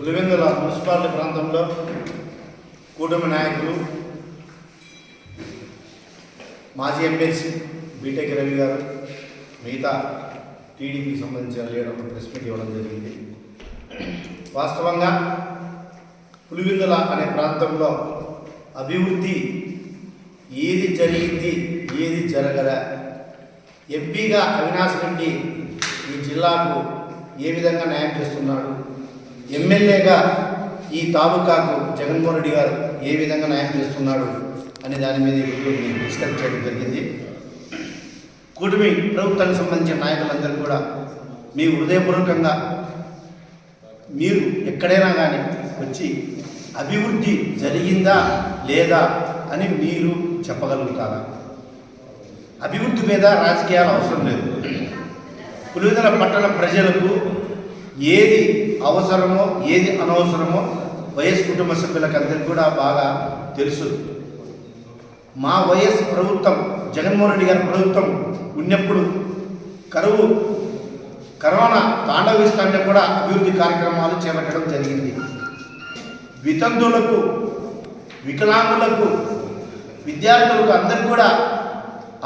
Pulivendula municipality ప్రాంతంలో కూటమి నాయకులు మాజీ ఎమ్మెల్సీ బీటెక్ రవి గారు మిగతా టీడీపీకి సంబంధించిన లీడర్లు ప్రెస్ మీట్ ఇవ్వడం జరిగింది. వాస్తవంగా పులివెందుల అనే ప్రాంతంలో అభివృద్ధి ఏది జరిగింది ఏది జరగదా ఎంపీగా అవినాష్ రెడ్డి ఈ జిల్లాకు ఏ విధంగా న్యాయం చేస్తున్నాడు ఎమ్మెల్యేగా ఈ తాలూకాకు జగన్మోహన్ రెడ్డి గారు ఏ విధంగా న్యాయం చేస్తున్నాడు అనే దాని మీద ఇప్పుడు నేను డిస్కస్ చేయడం జరిగింది. కూటమి ప్రభుత్వానికి సంబంధించిన నాయకులందరూ కూడా మీ హృదయపూర్వకంగా మీరు ఎక్కడైనా కానీ వచ్చి అభివృద్ధి జరిగిందా లేదా అని మీరు చెప్పగలుగుతారా? అభివృద్ధి మీద రాజకీయాలు అవసరం లేదు. పులివెదల పట్టణ ప్రజలకు ఏది అవసరమో ఏది అనవసరమో వైఎస్ కుటుంబ సభ్యులకు అందరికీ కూడా బాగా తెలుసు. మా వైఎస్ ప్రభుత్వం జగన్మోహన్ రెడ్డి గారి ప్రభుత్వం ఉన్నప్పుడు కరువు కరోనా తాండవిస్తుంటే కూడా అభివృద్ధి కార్యక్రమాలు చేపట్టడం జరిగింది. వితంతువులకు వికలాంగులకు విద్యార్థులకు అందరికీ కూడా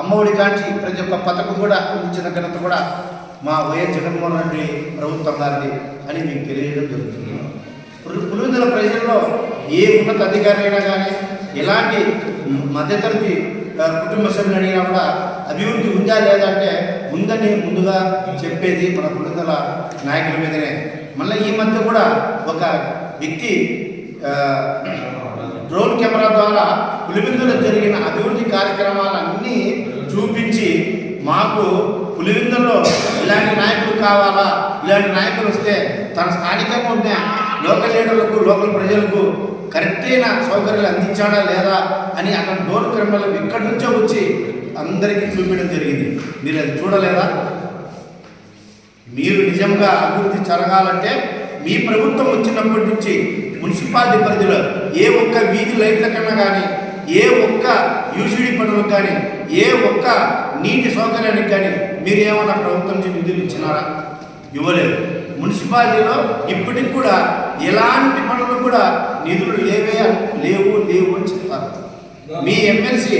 అమ్మఒడి కాంచి ప్రతి ఒక్క పథకం కూడా అందించిన ఘనత కూడా మా వైఎస్ జగన్మోహన్ రెడ్డి ప్రభుత్వం గారిది అని మీకు తెలియడం జరుగుతుంది. పులి- పులివెందుల ప్రజల్లో ఏ ఉన్నత అధికారి అయినా కానీ ఎలాంటి మధ్యతరగతి కుటుంబ సభ్యులు అడిగినా కూడా అభివృద్ధి ఉందా లేదా అంటే ఉందని ముందుగా చెప్పేది మన పులివెందుల నాయకుల మీదనే. మళ్ళీ ఈ మధ్య కూడా ఒక వ్యక్తి డ్రోన్ కెమెరా ద్వారా పులివెందులో జరిగిన అభివృద్ధి కార్యక్రమాలన్నీ చూపి మాకు పులివిందల్లో ఇలాంటి నాయకులు కావాలా? ఇలాంటి నాయకులు వస్తే తన స్థానికంగా ఉన్న లోకల్ లీడర్లకు లోకల్ ప్రజలకు కరెక్టైన సౌకర్యాలు అందించాడా లేదా అని అక్కడ డోర్ కెమెరాలు ఎక్కడి నుంచో వచ్చి అందరికీ చూపించడం జరిగింది. మీరు అది చూడలేదా? మీరు నిజంగా అభివృద్ధి జరగాలంటే మీ ప్రభుత్వం వచ్చినప్పటి నుంచి మున్సిపాలిటీ పరిధిలో ఏ ఒక్క వీధి లైట్ల కన్నా కానీ ఏ ఒక్క యూసీడీ కానీ ఏ ఒక్క నీటి సౌకర్యానికి కానీ మీరు ఏమన్నా ప్రభుత్వం నుంచి నిధులు ఇచ్చినారా? ఇవ్వలేదు. మున్సిపాలిటీలో ఇప్పటికి కూడా ఎలాంటి పనులు కూడా నిధులు లేవే లేవు లేవు అని చెప్తారు మీ ఎమ్మెల్సీ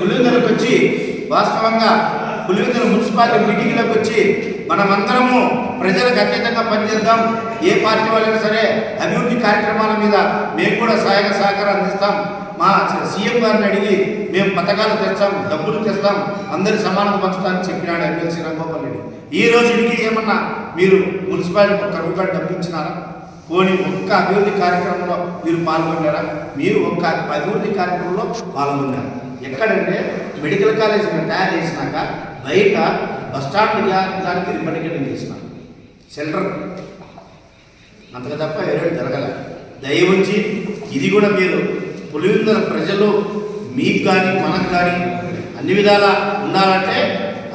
పులివెందులకు వచ్చి వాస్తవంగా పులివెందుల మున్సిపాలిటీ మీటింగ్లకు వచ్చి మనమందరము ప్రజలకు అత్యంతంగా పనిచేద్దాం. ఏ పార్టీ వాళ్ళైనా సరే అభివృద్ధి కార్యక్రమాల మీద మేము కూడా సహాయక సహకారం అందిస్తాం. సీఎం గారిని అడిగి మేము పథకాలు తెస్తాం డబ్బులు తెస్తాం అందరి సమానం పంచుతామని చెప్పినాడు ఎమ్మెల్సీ రంగోపాల్ రెడ్డి. ఈ రోజుకి ఏమన్నా మీరు మున్సిపాలిటీ ఒక్క రూపాయలు డబ్బు ఇచ్చినారా పోనీ ఒక్క అభివృద్ధి కార్యక్రమంలో మీరు పాల్గొన్నారా? మీరు ఒక్క అభివృద్ధి కార్యక్రమంలో పాల్గొన్నారు? ఎక్కడంటే మెడికల్ కాలేజ్ తయారు చేసినాక బయట బస్ స్టాండ్ దానికి రిపడికేషన్ చేసిన. సెంటర్. అంతగా తప్ప వేరే జరగల. దయవుంచి ఇది కూడా మీరు పులివెందుల ప్రజలు మీకు కానీ మనకు కానీ అన్ని విధాల ఉండాలంటే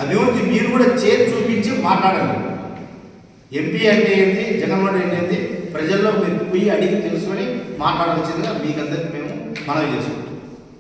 అభివృద్ధి మీరు కూడా చేతి చూపించి మాట్లాడండి. ఎంపీ అంటే ఏంటి జగన్మోహన్ రెడ్డి ఏంటి ప్రజల్లో మీరు పోయి అడిగి తెలుసుకొని మాట్లాడవలసిందిగా మీకందరికీ మేము మనవి చేసుకుంటాం